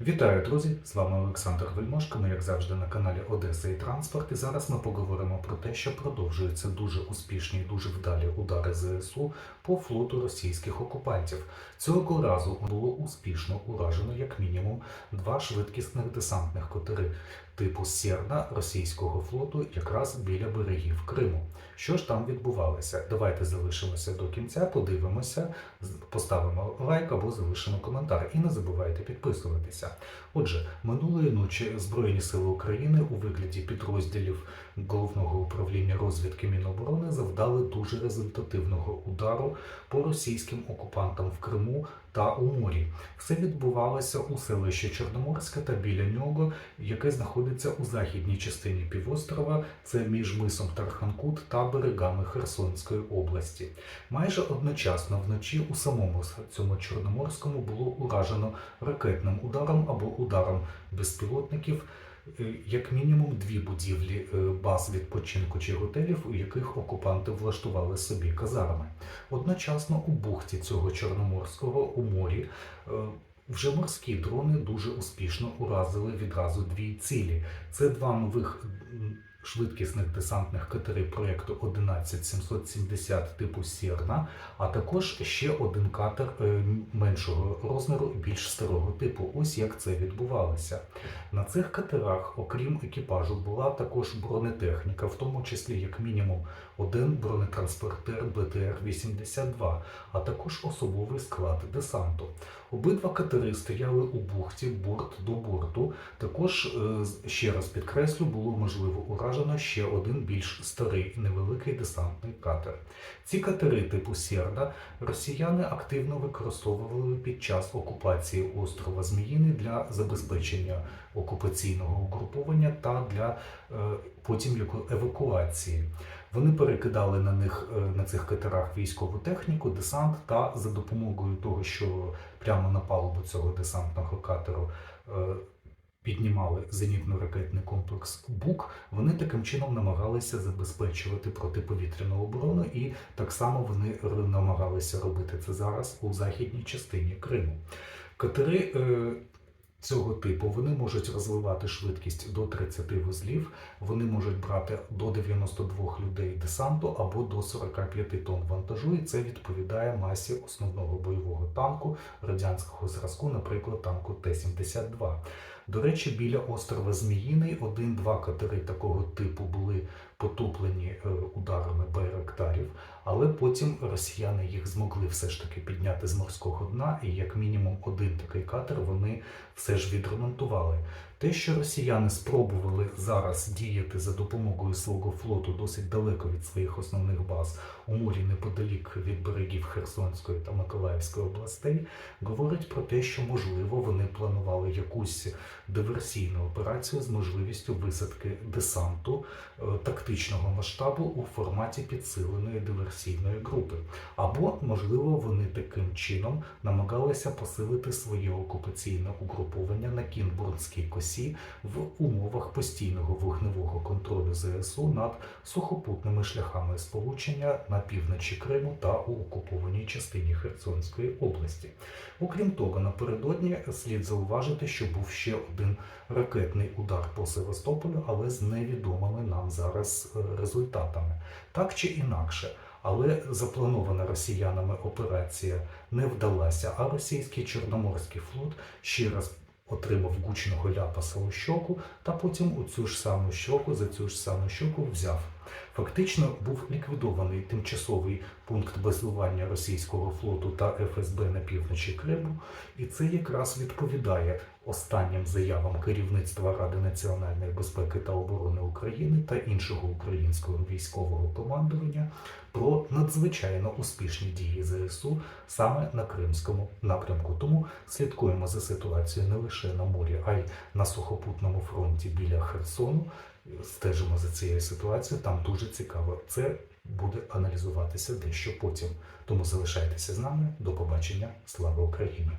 Вітаю, друзі! З вами Олександр Вельмошко. Ми, як завжди, на каналі Одеса і Транспорт. І зараз ми поговоримо про те, що продовжуються дуже успішні і дуже вдалі удари ЗСУ по флоту російських окупантів. Цього разу було успішно уражено як мінімум два швидкісних десантних котери типу Сєрна російського флоту якраз біля берегів Криму. Що ж там відбувалося? Давайте залишимося до кінця, подивимося, поставимо лайк або залишимо коментар. І не забувайте підписуватися. Отже, минулої ночі Збройні Сили України у вигляді підрозділів головного управління розвідки Міноборони завдали дуже результативного удару по російським окупантам в Криму та у морі. Все відбувалося у селищі Чорноморське та біля нього, яке знаходиться у західній частині півострова. Це між мисом Тарханкут та берегами Херсонської області. Майже одночасно вночі у самому цьому Чорноморському було уражено ракетним ударом або ударом безпілотників. Е, Як мінімум дві будівлі е, баз відпочинку чи готелів, у яких окупанти влаштували собі казарми. Одночасно у бухті цього Чорноморського у морі е, вже морські дрони дуже успішно уразили відразу дві цілі. Це два нових швидкісних десантних катери проєкту 11770 типу Сєрна, а також ще один катер е, меншого розміру і більш старого типу. Ось як це відбувалося. На цих катерах, окрім екіпажу, була також бронетехніка, в тому числі як мінімум один бронетранспортер БТР-82, а також особовий склад десанту. Обидва катери стояли у бухті борт до борту. Також, е, ще раз підкреслю, було можливо уражено ще один більш старий невеликий десантний катер. Ці катери типу Сєрда росіяни активно використовували під час окупації острова Зміїний для забезпечення окупаційного угруповання та для е, потім евакуації. Вони перекидали на них е, на цих катерах військову техніку, десант та за допомогою того, що прямо на палубу цього десантного катеру е, піднімали зенітно-ракетний комплекс БУК, вони таким чином намагалися забезпечувати протиповітряну оборону, і так само вони намагалися робити це зараз у західній частині Криму. Катери е, цього типу вони можуть розвивати швидкість до 30 вузлів, вони можуть брати до 92 людей десанту або до 45 тонн вантажу, і це відповідає масі основного бойового танку радянського зразку, наприклад, танку Т-72. До речі, біля острова Зміїний один-два катери такого типу були потоплені е, ударами байрактарів, але потім росіяни їх змогли все ж таки підняти з морського дна, і як мінімум один такий катер вони все ж відремонтували. Те, що росіяни спробували зараз діяти за допомогою свого флоту досить далеко від своїх основних баз у морі неподалік від берегів Херсонської та Миколаївської областей, говорить про те, що можливо вони планували якусь диверсійну операцію з можливістю висадки десанту е, тактичного масштабу у форматі підсиленої диверсійної групи. Або, можливо, вони таким чином намагалися посилити своє окупаційне угруповання на Кінбурнській косі в умовах постійного контролю ЗСУ над сухопутними шляхами сполучення на півночі Криму та у окупованій частині Херсонської області. Окрім того, напередодні слід зауважити, що був ще один ракетний удар по Севастополю, але з невідомими нам зараз е, результатами. Так чи інакше. Але запланована росіянами операція не вдалася, а російський Чорноморський флот ще раз отримав гучного ляпаса у щоку, та потім у цю ж саму щоку, за цю ж саму щоку взяв. Фактично був ліквідований тимчасовий пункт базування російського флоту та ФСБ на півночі Криму, і це якраз відповідає останнім заявам керівництва Ради національної безпеки та оборони України та іншого українського військового командування про надзвичайно успішні дії ЗСУ саме на Кримському напрямку. Тому слідкуємо за ситуацією не лише на морі, а й на сухопутному фронті біля Херсону. Стежимо за цією ситуацією. Там дуже цікаво. Це буде аналізуватися дещо потім. Тому залишайтеся з нами. До побачення. Слава Україні!